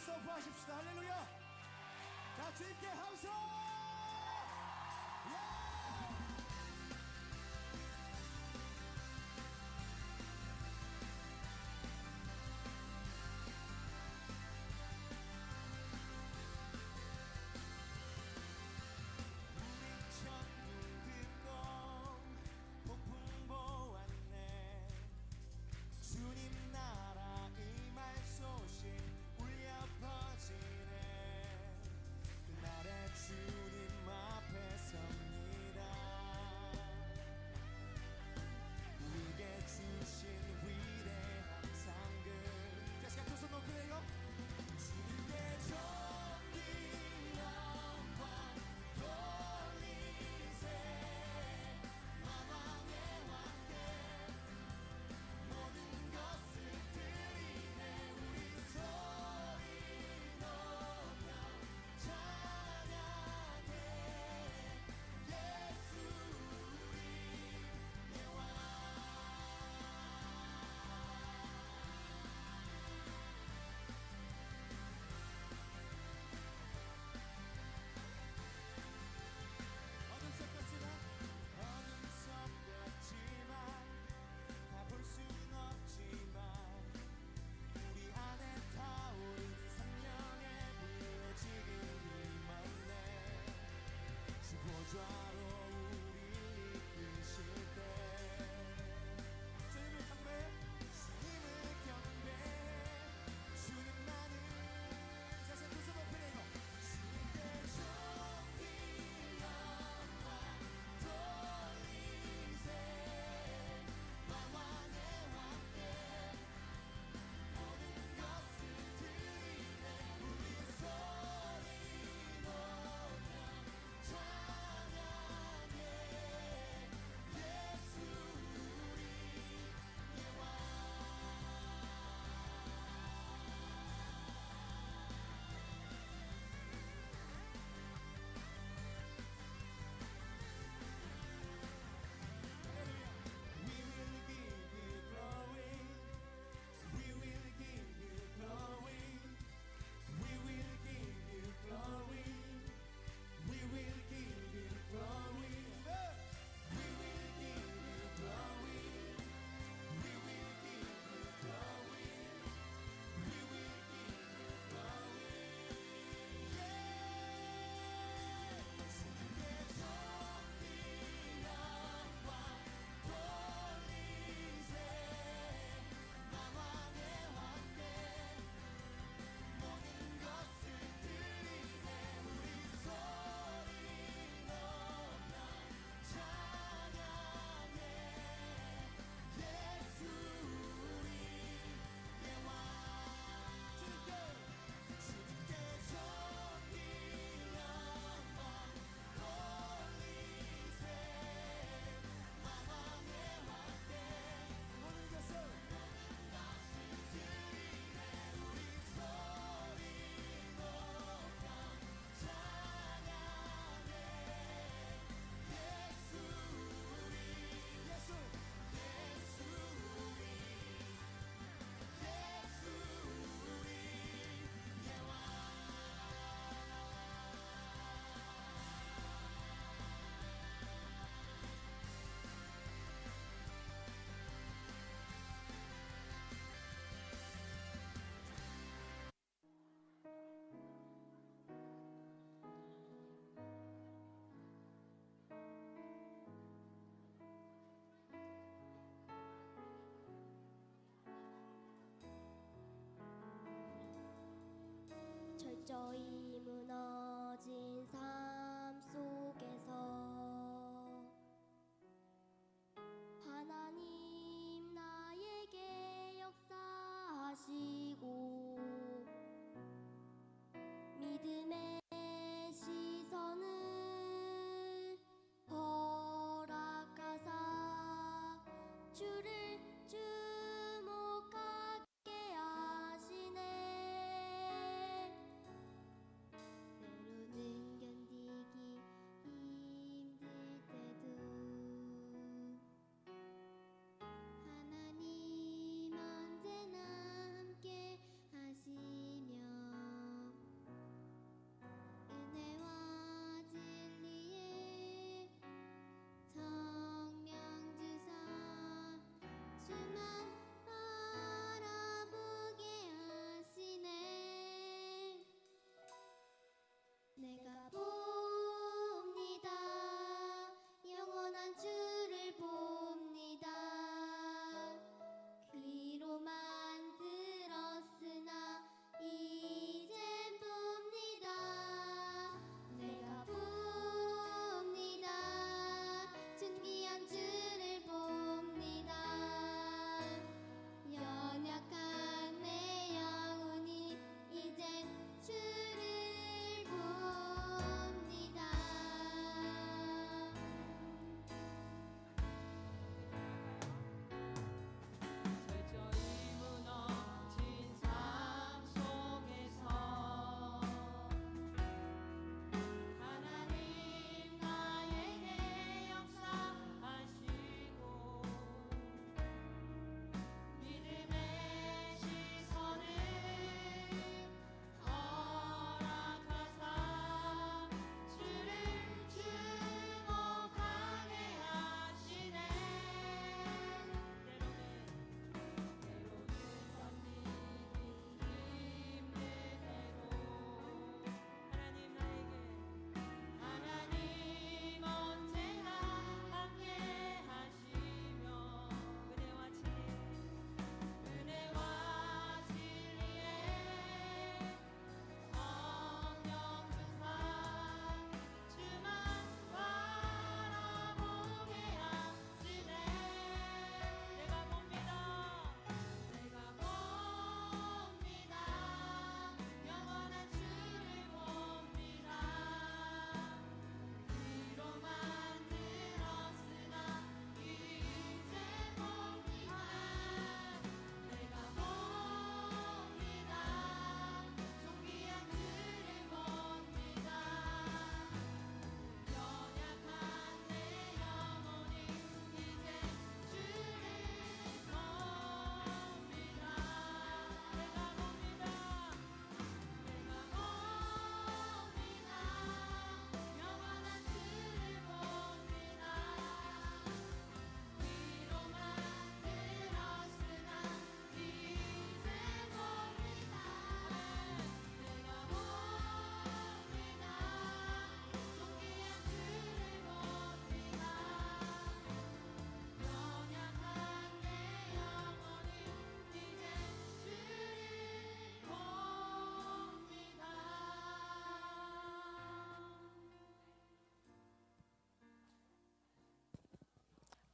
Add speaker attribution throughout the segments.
Speaker 1: 선포하십시다. 할렐루야. 자 주님께 함성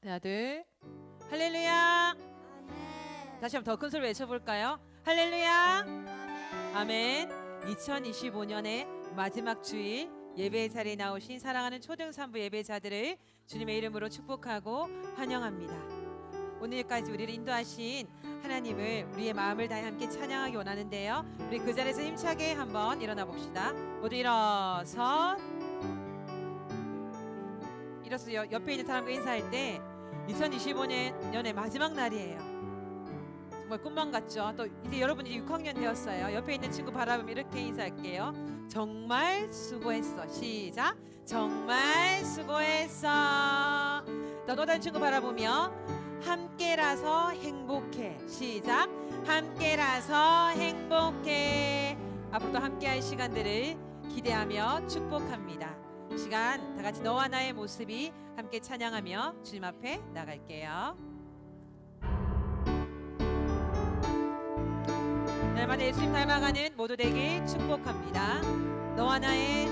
Speaker 2: 하나 둘. 할렐루야.
Speaker 3: 아멘.
Speaker 2: 다시 한번 더 큰 소리 외쳐볼까요? 할렐루야.
Speaker 3: 아멘.
Speaker 2: 아멘 2025년의 마지막 주일 예배 자리에 나오신 사랑하는 초등산부 예배자들을 주님의 이름으로 축복하고 환영합니다. 오늘까지 우리를 인도하신 하나님을 우리의 마음을 다해 함께 찬양하기 원하는데요. 우리 그 자리에서 힘차게 한번 일어나 봅시다. 모두 일어서. 일어서 여- 옆에 있는 사람과 인사할 때 2025년의 마지막 날이에요. 정말 꿈만 같죠. 또 이제 여러분이 6학년 되었어요. 옆에 있는 친구 바라보며 이렇게 인사할게요. 정말 수고했어. 시작. 정말 수고했어. 또 다른 친구 바라보며 함께라서 행복해. 시작. 함께라서 행복해. 앞으로도 함께할 시간들을 기대하며 축복합니다. 이 시간 다 같이 너와 나의 모습이 함께 찬양하며 주님 앞에 나갈게요. 날마다 예수님 닮아가는 모두 되길 축복합니다. 너와 나의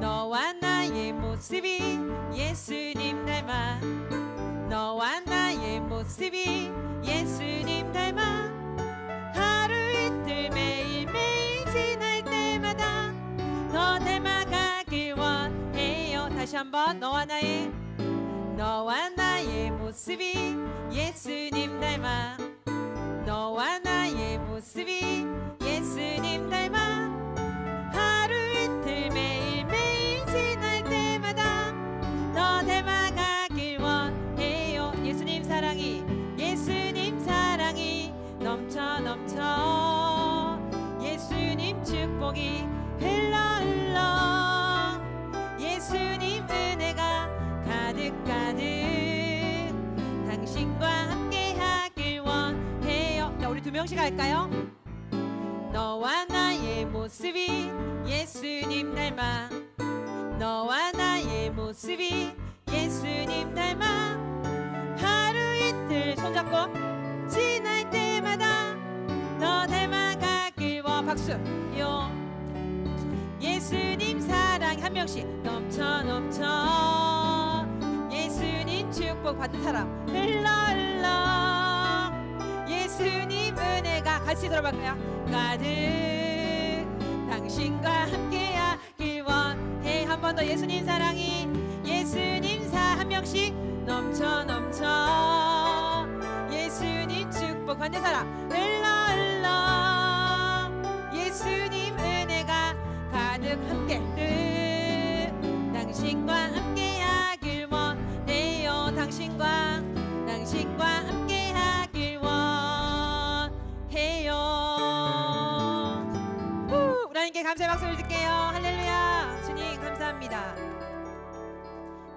Speaker 2: 너와 나의 모습이 예수님 닮아 너와 나의 모습이 예수님 닮아 다시 한번 너와 나의 너와 나의 모습이 예수님 닮아. 너와 나의 모습이 예수님 닮아 명씩 할까요? 너와 나의 모습이 예수님 닮아. 너와 나의 모습이 예수님 닮아. 하루 이틀 손잡고 지날 때마다 더 닮아가길 원 박수요. 예수님 사랑 한 명씩 넘쳐 넘쳐. 예수님 축복 받은 사람 흘러 흘러. 예수님 은혜가 같이 들어볼까요? 가득 당신과 함께하길 원해. 한 번 더 예수님 사랑이 예수님 사한 명씩 넘쳐 넘쳐. 예수님 축복 받는 사람 흘러 흘러. 예수님 은혜가 가득 함께 늘 당신과 함께하길 원해요. 당신과 하나님께 감사의 박수를 드릴게요. 할렐루야. 주님 감사합니다.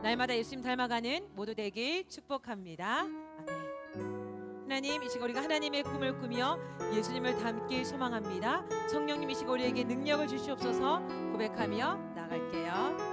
Speaker 2: 날마다 예수님 닮아가는 모두 되길 축복합니다. 아멘. 하나님 이 시간 우리가 하나님의 꿈을 꾸며 예수님을 닮길 소망합니다. 성령님 이 시간 우리에게 능력을 주시옵소서. 고백하며 나갈게요.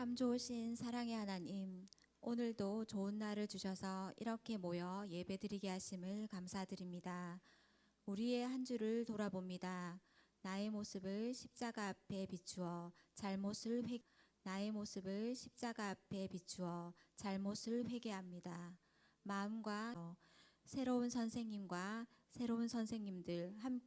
Speaker 3: 참 좋으신 사랑의 하나님, 오늘도 좋은 날을 주셔서 이렇게 모여 예배드리게 하심을 감사드립니다. 우리의 한 주를 돌아봅니다. 나의 모습을 십자가 앞에 비추어 잘못을 회 나의 모습을 십자가 앞에 비추어 잘못을 회개합니다. 마음과 새로운 선생님과 새로운 선생님들 함께